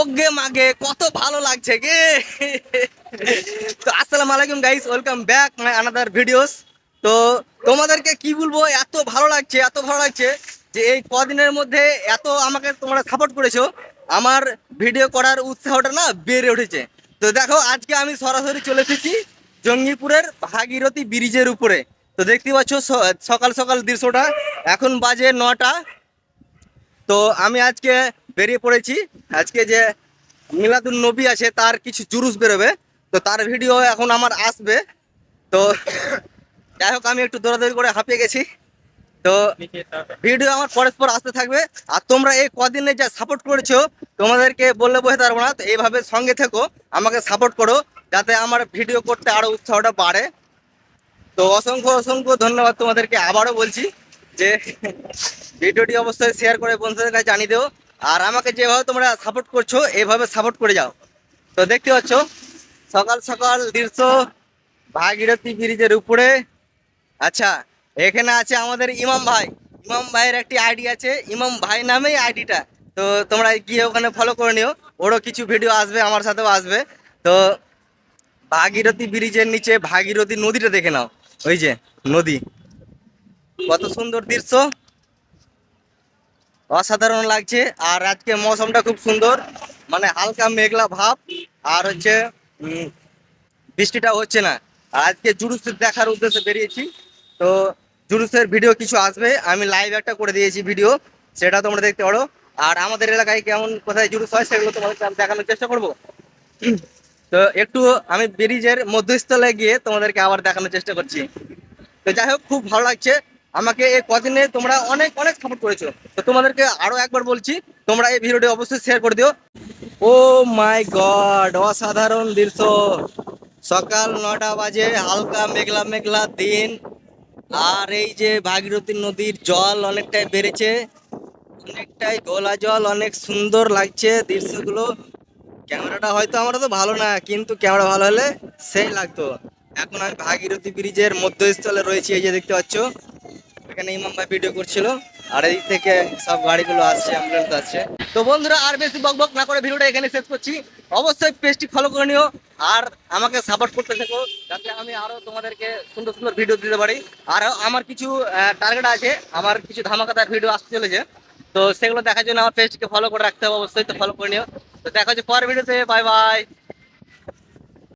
ওগে মাগে, কত ভালো লাগছে গে। তো আসসালামু আলাইকুম guys welcome back my another videos তো তোমাদেরকে কি বলব, এত ভালো লাগছে, এত ভালো লাগছে যে এই কদিনের মধ্যে এত আমাকে তোমরা সাপোর্ট করেছ। আমার ভিডিও করার উৎসাহটা না বেড়ে উঠেছে। তো দেখো, আজকে আমি সরাসরি চলে এসেছি জঙ্গিপুরের ভাগীরথী ব্রিজের উপরে। তো দেখতে পাচ্ছ সকাল সকাল দৃশ্যটা, এখন বাজে নটা। তো আমি আজকে বেরিয়ে পড়েছি। আজকে যে মিলাদুল নবী আছে, তার কিছু জুরুস বেরোবে। তো তার ভিডিও এখন আমার আসবে। তো যাই হোক, আমি একটু দৌড়াদৌড়ি করে হাঁপিয়ে গেছি। তো ভিডিও আমার পরস্পর আসতে থাকবে। আর তোমরা এই কদিনে যা সাপোর্ট করেছ, তোমাদেরকে বললে বোঝাতে পারব না। তো এইভাবে সঙ্গে থেকো, আমাকে সাপোর্ট করো, যাতে আমার ভিডিও করতে আরও উৎসাহটা বাড়ে। তো অসংখ্য অসংখ্য ধন্যবাদ তোমাদেরকে। আবারও বলছি যে ভিডিওটি অবশ্যই শেয়ার করে বন্ধুদের কাছে জানিয়ে দিও। আর আমাকে যেভাবে তোমরা সাপোর্ট করছ, এভাবে সাপোর্ট করে যাও। তো দেখতে পাচ্ছ, সকাল সকাল দৃশ্য ভাগীরথী ব্রিজের উপরে আচ্ছা এখানে আছে আমাদের ইমাম ভাই। ইমাম ভাইয়ের একটি আইডি আছে, ইমাম ভাই নামেই আইডিটা তো তোমরা গিয়ে ওখানে ফলো করে নিও। ওরও কিছু ভিডিও আসবে, আমার সাথেও আসবে। তো ভাগীরথী ব্রিজের নিচে ভাগীরথী নদীটা দেখে নাও। ওই যে নদী। কত সুন্দর দৃশ্য। অসাধারণ লাগছে। আর আজকে মৌসমটা খুব সুন্দর। মানে হালকা মেঘলা ভাব। আর হচ্ছে বৃষ্টিটা হচ্ছে না। আজকে জুলুস দেখার উদ্দেশ্যে বেরিয়েছি। তো জুলুসের ভিডিও কিছু আসবে। আমি লাইভ একটা করে দিয়েছি ভিডিও সেটা তোমরা দেখতে পারো। আর আমাদের এলাকায় কেমন, কোথায় জুলুস হয় সেগুলো তোমাদেরকে আমি দেখানোর চেষ্টা করব। তো একটু আমি ব্রিজের মধ্যস্থলে গিয়ে তোমাদেরকে আবার দেখানোর চেষ্টা করছি। তো যাই হোক, খুব ভালো লাগছে। আমাকে এই কদিনে তোমরা অনেক অনেক সাপোর্ট করেছ। তো তোমাদেরকে আরও একবার বলছি, তোমরা এই ভিডিওটি অবশ্যই শেয়ার করে দিও। ও মাই গড অসাধারণ দৃশ্য। সকাল নটা বাজে, হালকা মেঘলা মেঘলা দিন। আর এই যে ভাগীরথী নদীর জল অনেকটাই বেড়েছে, অনেকটাই গোলা জল, অনেক সুন্দর লাগছে দৃশ্যগুলো। ক্যামেরাটা হয়তো আমার তো ভালো না, কিন্তু ক্যামেরা ভালো হলে সেই লাগতো। এখন আমি ভাগীরথী ব্রিজের মধ্যস্থলে রয়েছি, এই যে দেখতে পাচ্ছ। এখানে ইমাম ভিডিও করছিল। আর এই থেকে সব গাড়িগুলো আসছে, অ্যাম্বুলেন্স আসছে। তো বন্ধুরা, আর বেশি বকবক না করে ভিডিওটা এখানে শেষ করছি। অবশ্যই পেজটি ফলো করে নিও আর আমাকে সাপোর্ট করতে থাকো, যাতে আমি আরও তোমাদেরকে সুন্দর সুন্দর ভিডিও দিতে পারি। আর আমার কিছু টার্গেট আছে, আমার কিছু ধামাকাদার ভিডিও আসতে চলেছে। তো সেগুলো দেখার জন্য আমার পেজটিকে ফলো করে রাখতে হবে, অবশ্যই তো ফলো করে নিও। তো দেখা হচ্ছে পরের ভিডিওতে বাই বাই